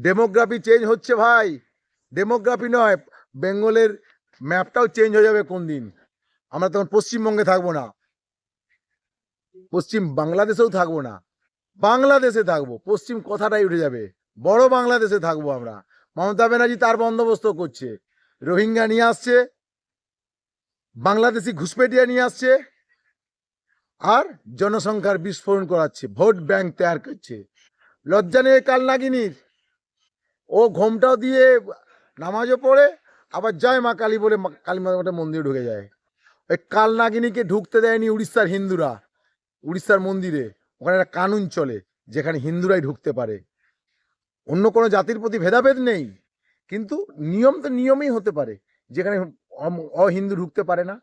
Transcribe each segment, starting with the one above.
Demography change হচ্ছে ভাই। Demography নয়, বেঙ্গলের ম্যাপটাও চেঞ্জ হয়ে যাবে কোন দিন। আমরা তখন পশ্চিমবঙ্গে থাকব না। পশ্চিম বাংলাদেশেও থাকব না। বাংলাদেশে থাকব। পশ্চিম কথাটাই উঠে যাবে। বড় বাংলাদেশে থাকব আমরা। মমতা ব্যানার্জি তার বন্দোবস্ত করছে। রোহিঙ্গা নিয়ে আসছে। বাংলাদেশি ঘুষপেটিয়া নিয়ে আসছে। আর জনসংখ্যার বিস্ফোরণ করাচ্ছে। ভোট ব্যাংক তৈরি করছে। লজ্জা নেই কাল নাগিনীর। ও ঘোমটাও দিয়ে নামাজও পড়ে, আবার জয় মা কালী বলে কালী মাতা মন্দিরে ঢুকে যায়। ওই কাল নাগিনীকে ঢুকতে দেয়নি উড়িষ্যার হিন্দুরা, উড়িষ্যার মন্দিরে। ওখানে একটা কানুন চলে, যেখানে হিন্দুরাই ঢুকতে পারে। অন্য কোনো জাতির প্রতি ভেদাভেদ নেই, কিন্তু নিয়ম তো নিয়মই হতে পারে, যেখানে অহিন্দু ঢুকতে পারে না।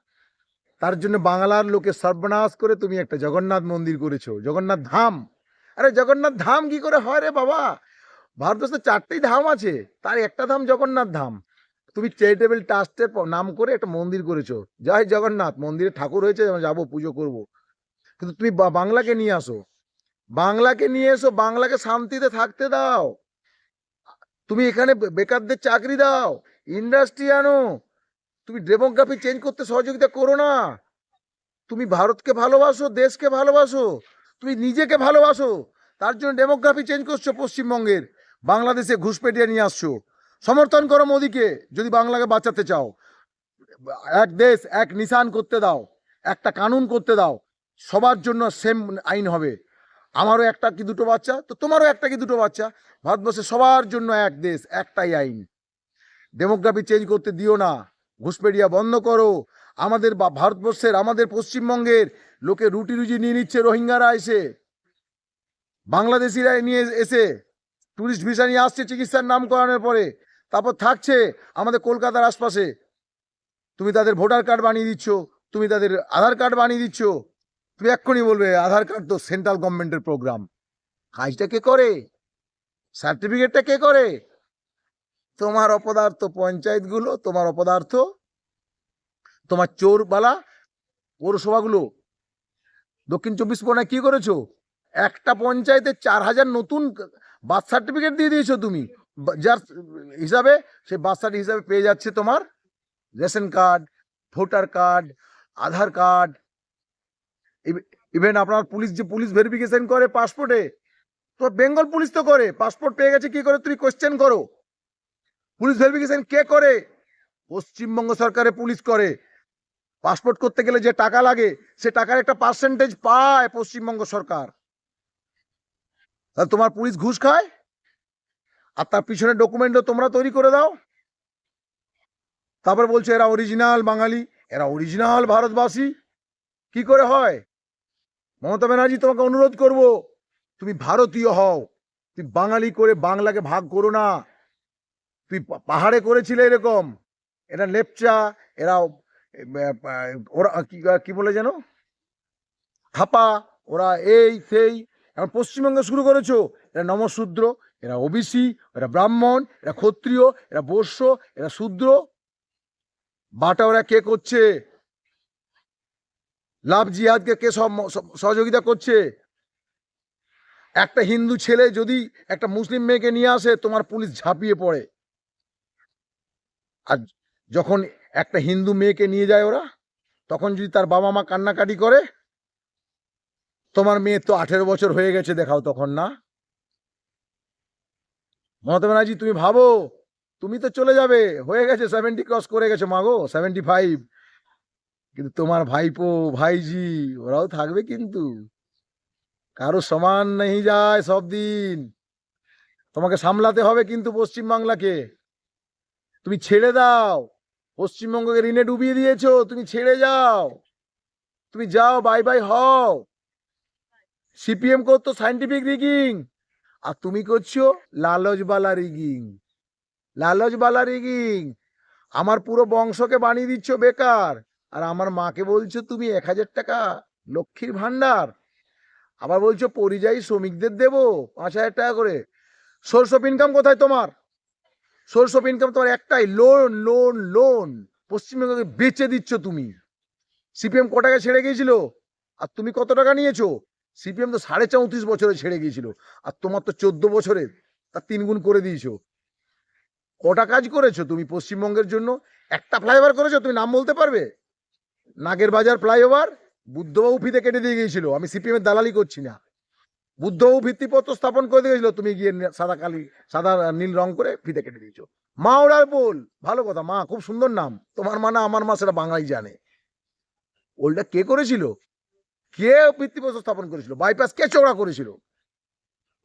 তার জন্য বাংলার লোকে সর্বনাশ করে তুমি একটা জগন্নাথ মন্দির করেছ, জগন্নাথ ধাম। আরে জগন্নাথ ধাম কি করে হয় রে বাবা? ভারতবর্ষে চারটেই ধাম আছে, তার একটা ধাম জগন্নাথ ধাম। তুমি চ্যারিটেবল ট্রাস্টের নাম করে একটা মন্দির করেছ। জয় জগন্নাথ, মন্দিরে ঠাকুর হয়েছে যাব, পুজো করব। কিন্তু তুমি বাংলাকে নিয়ে আসো। বাংলাকে নিয়ে এসো, বাংলাকে শান্তিতে থাকতে দাও। তুমি এখানে বেকারদের চাকরি দাও। ইন্ডাস্ট্রি আনো। তুমি ডেমোগ্রাফি চেঞ্জ করতে সহযোগিতা করো না। তুমি ভারতকে ভালোবাসো, দেশকে ভালোবাসো। তুমি নিজেকে ভালোবাসো। তার জন্য ডেমোগ্রাফি চেঞ্জ করছ পশ্চিমবঙ্গের। বাংলাদেশে ঘুষপেটিয়ে নিয়ে আসছো। সমর্থন করো মোদিকে, যদি বাংলাকে বাঁচাতে চাও। এক দেশ, এক নিশান করতে দাও, একটা কানুন করতে দাও, সবার জন্য সেম আইন হবে। আমারও একটা কি দুটো বাচ্চা? তো তোমারও একটা কি দুটো বাচ্চা? ভারতবর্ষে সবার জন্য এক দেশ, একটাই আইন। ডেমোগ্রাফি চেঞ্জ করতে দিও না ঘুষপেটিয়া বন্ধ করো। আমাদের ভারতবর্ষের, আমাদের পশ্চিমবঙ্গের লোকে রুটি রুজি নিয়ে নিচ্ছে, রোহিঙ্গারা এসে। বাংলাদেশিরা নিয়ে এসে টুরিস্ট ভিসা নিয়ে আসছে চিকিৎসার নাম করানোর পরে। তারপর থাকছে আমাদের কলকাতার আশপাশে। তুমি তাদের ভোটার কার্ড বানিয়ে দিচ্ছ, তুমি তাদের আধার কার্ড বানিয়ে দিচ্ছ। তুমি এক্ষুনি বলবে, আধার কার্ড তো সেন্ট্রাল গভর্নমেন্টের প্রোগ্রাম। কাজটা কে করে? সার্টিফিকেটটা কে করে? তোমার অপদার্থ পঞ্চায়েতগুলো, তোমার অপদার্থ, তোমার চোরবালা পৌরসভাগুলো। দক্ষিণ চব্বিশ পরগনায় কি করেছ? একটা পঞ্চায়েতে চার হাজার নতুন বার্থ সার্টিফিকেট দিয়ে দিয়েছ তুমি। যার হিসাবে, সেই বার্থ সার্টিফিকেট হিসাবে পেয়ে যাচ্ছে তোমার ration card, voter card, Aadhaar card. Even আপনার পুলিশ যে পুলিশ ভেরিফিকেশন করে পাসপোর্টে, তো বেঙ্গল পুলিশ তো করে, পাসপোর্ট পেয়ে গেছে কি করে তুমি কোশ্চেন করো। পুলিশ ভেরিফিকেশন কে করে? পশ্চিমবঙ্গ সরকারে পুলিশ করে। পাসপোর্ট করতে গেলে যে টাকা লাগে, সে টাকার একটা পার্সেন্টেজ পায় পশ্চিমবঙ্গ সরকার। তাহলে তোমার পুলিশ ঘুষ খায়? আর তার পিছনে ডকুমেন্টও তোমরা তৈরি করে দাও। তারপর বলছো, এরা অরিজিনাল বাঙালি, এরা অরিজিনাল ভারতবাসী। কি করে হয়? মমতা ব্যানার্জি, তোমাকে অনুরোধ করব, তুমি ভারতীয় হও। তুমি বাঙালি করে বাংলাকে ভাগ করো না। তুই পাহাড়ে করেছিলে এরকম। এরা লেপচা এরা ওরা, কি কি বলে যেন? থাপা, ওরা এই, সেই এখন পশ্চিমবঙ্গে শুরু করেছ। এরা নমশূদ্র, এরা ওবিসি, এরা ব্রাহ্মণ, এরা ক্ষত্রিয়, এরা বৈশ্য এরা শূদ্র। বাটা ওরা কে করছে? লাভ জিহাদকে কে সহযোগিতা করছে? একটা হিন্দু ছেলে যদি একটা মুসলিম মেয়েকে নিয়ে আসে, তোমার পুলিশ ঝাঁপিয়ে পড়ে। আর যখন একটা হিন্দু মেয়েকে নিয়ে যায় ওরা, তখন যদি তার বাবা মা কান্নাকাটি করে তোমার মেয়ে তো আঠেরো বছর হয়ে গেছে দেখাও তখন না? মমতা ব্যানার্জি, তুমি ভাবো, তুমি তো চলে যাবে, হয়ে গেছে সেভেন্টি ক্রস করে গেছে মাগো সেভেন্টি ফাইভ কিন্তু তোমার ভাইপো, ভাইজি, ওরাও থাকবে কিন্তু। কারও সমান নেই যায় সব দিন। তোমাকে সামলাতে হবে কিন্তু পশ্চিমবাংলাকে। তুমি ছেড়ে দাও। পশ্চিমবঙ্গকে ঋণে ডুবিয়ে দিয়েছ, তুমি ছেড়ে যাও। তুমি যাও বাই বাই হও। সিপিএম করতো সাইন্টিফিক রিগিং আর তুমি করছ লালচবালা রিগিং লালচবালা রিগিং আমার পুরো বংশকে বানিয়ে দিচ্ছ বেকার। আর আমার মাকে বলছো তুমি এক হাজার টাকা লক্ষ্মীর ভান্ডার আবার বলছো পরিযায়ী শ্রমিকদের দেবো পাঁচ হাজার টাকা করে। সোর্স অফ ইনকাম কোথায় তোমার? সোর্স অফ ইনকাম তোমার একটাই লোন লোন লোন পশ্চিমবঙ্গকে বেচে দিচ্ছ তুমি। সিপিএম ক টাকা ছেড়ে গিয়েছিল? আর তুমি কত টাকা নিয়েছো? সিপিএম তো সাড়ে চৌত্রিশ বছরে ছেড়ে গিয়েছিল, আর তোমার তো চোদ্দ বছরে তার তিন গুণ করে দিয়েছ। কটা কাজ করেছ তুমি পশ্চিমবঙ্গের জন্য? একটা ফ্লাইওভার করেছ, তুমি নাম বলতে পারবে? নাগের বাজার ফ্লাইওভার বুদ্ধবাবু ফিতে কেটে দিয়ে গিয়েছিল, আমি সিপিএম এর দালালি করছি না। বুদ্ধবাবু ভিত্তিপত্র স্থাপন করে দিয়েছিল তুমি গিয়ে সাদা কালি, সাদা, নীল রং করে ফিতে কেটে দিয়েছ। মা ওড়ার বল, ভালো কথা, মা, খুব সুন্দর নাম, তোমার মা না, আমার মা সেটা বাঙালি জানে। ওলটা কে করেছিল? কে ভিত্তিপত্র স্থাপন করেছিল? বাইপাস কে চওড়া করেছিল?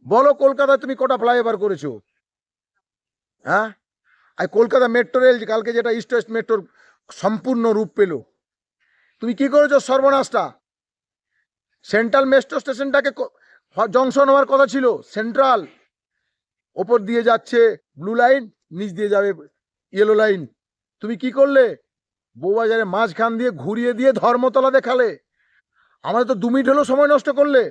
বলো কলকাতায় তুমি কটা ফ্লাইওভার করেছ? হ্যাঁ? আর কলকাতা মেট্রো রেল কালকে যেটা ইস্ট ওয়েস্ট মেট্রোর সম্পূর্ণ রূপ পেল। তুমি কি করেছ সর্বনাশটা? সেন্ট্রাল মেট্রো স্টেশনটাকে জংশন হওয়ার কথা ছিল সেন্ট্রাল ওপর দিয়ে যাচ্ছে ব্লু লাইন নিচ দিয়ে যাবে ইয়েলো লাইন তুমি কি করলে? বউবাজারে মাঝখান দিয়ে ঘুরিয়ে দিয়ে ধর্মতলা দেখালে। আমাদের তো দু মিনিট হলেও সময় নষ্ট করলে।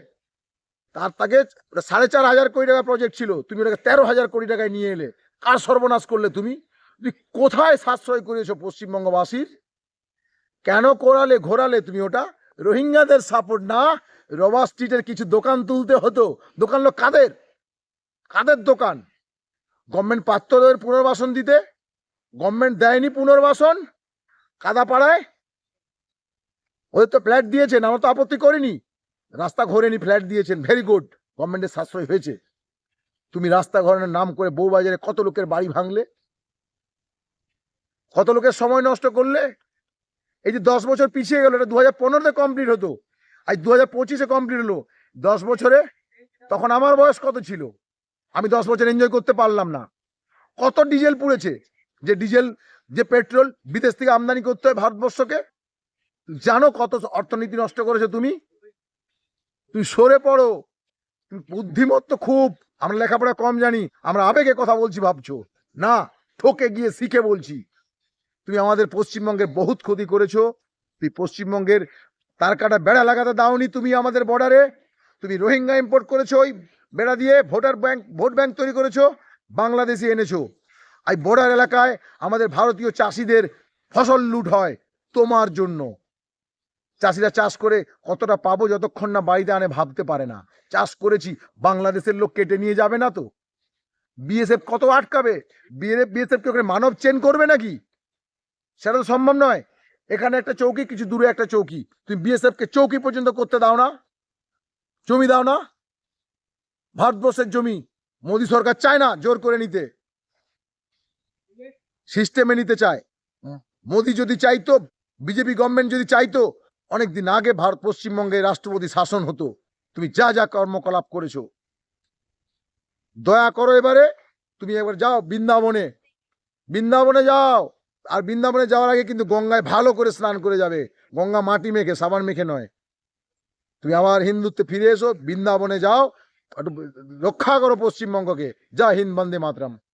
তার তাকে সাড়ে চার হাজার কোটি টাকা প্রজেক্ট ছিল। তুমি ওটাকে তেরো হাজার কোটি টাকায় নিয়ে এলে। কার সর্বনাশ করলে তুমি? তুমি কোথায় সাশ্রয় করেছ পশ্চিমবঙ্গবাসীর? কেন করালে, ঘোরালে তুমি ওটা? রোহিঙ্গাদের সাপোর্ট না রবা স্ট্রিটের কিছু দোকান তুলতে হতো। দোকান লোক কাদের? কাদের দোকান? গভর্নমেন্ট পাত্রদের পুনর্বাসন দিতে? গভর্নমেন্ট দেয়নি পুনর্বাসন? কাদাপাড়ায়? ওদের তো ফ্ল্যাট দিয়েছেন, আমরা তো আপত্তি করিনি। রাস্তা ঘোরেনি, ফ্ল্যাট দিয়েছেন ভেরি গুড গভর্নমেন্টের সাশ্রয় হয়েছে। তুমি রাস্তা ঘরের নাম করে বউবাজারে কত লোকের বাড়ি ভাঙলে? কত লোকের সময় নষ্ট করলে? এই যে দশ বছর পিছিয়ে গেল, এটা দু হাজার পনেরোতে কমপ্লিট হতো। আজ দু হাজার পঁচিশে কমপ্লিট হলো। দশ বছরে তখন আমার বয়স কত ছিল? আমি দশ বছর এনজয় করতে পারলাম না। কত ডিজেল পুড়েছে? যে ডিজেল, যে পেট্রোল বিদেশ থেকে আমদানি করতে হয় ভারতবর্ষকে? জানো কত অর্থনীতি নষ্ট করেছ তুমি? তুমি সরে পড়ো। তুমি বুদ্ধিমত্ত খুব। আমরা লেখাপড়া কম জানি। আমরা আবেগে কথা বলছি, ভাবছ? না, ঠকে গিয়ে শিখে বলছি। তুমি আমাদের পশ্চিমবঙ্গের বহুত ক্ষতি করেছ। তুই পশ্চিমবঙ্গের তার কাটা বেড়া লাগাতে দাওনি তুমি আমাদের বর্ডারে তুমি রোহিঙ্গা ইম্পোর্ট করেছ ওই বেড়া দিয়ে ভোটার ব্যাংক ভোট ব্যাংক তৈরি করেছ, বাংলাদেশি এনেছো। এই বর্ডার এলাকায় আমাদের ভারতীয় চাষিদের ফসল লুট হয় তোমার জন্য। চাষিরা চাষ করে কতটা পাবো যতক্ষণ না বাড়িতে আনে ভাবতে পারে না। চাষ করেছি, বাংলাদেশের লোক কেটে নিয়ে যাবে না তো। বিএসএফ কত আটকাবে? বিএসএফ বিএসএফ কে ওখানে মানব চেন করবে নাকি? সেটা তো সম্ভব নয়। এখানে একটা চৌকি, কিছু দূরে একটা চৌকি। তুমি বিএসএফ কে চৌকি পর্যন্ত করতে দাও না। জমি দাও না। ভারতবর্ষের জমি মোদী সরকার চায় না জোর করে নিতে। সিস্টেমে নিতে চায়। মোদী যদি চাইতো বিজেপি গভর্নমেন্ট যদি চাইতো অনেকদিন আগে ভারত পশ্চিমবঙ্গে রাষ্ট্রপতি শাসন হতো। তুমি যা যা কর্মকলাপ করেছ। দয়া করো এবারে, তুমি একবার যাও বৃন্দাবনে। বৃন্দাবনে যাও। আর বৃন্দাবনে যাওয়ার আগে কিন্তু গঙ্গায় ভালো করে স্নান করে যাবে। গঙ্গা মাটি মেখে, সাবান মেখে নয়। তুমি আবার হিন্দুত্বে ফিরে এসো, বৃন্দাবনে যাও। রক্ষা করো পশ্চিমবঙ্গকে। যা হিন্দ, বন্দে মাতরম।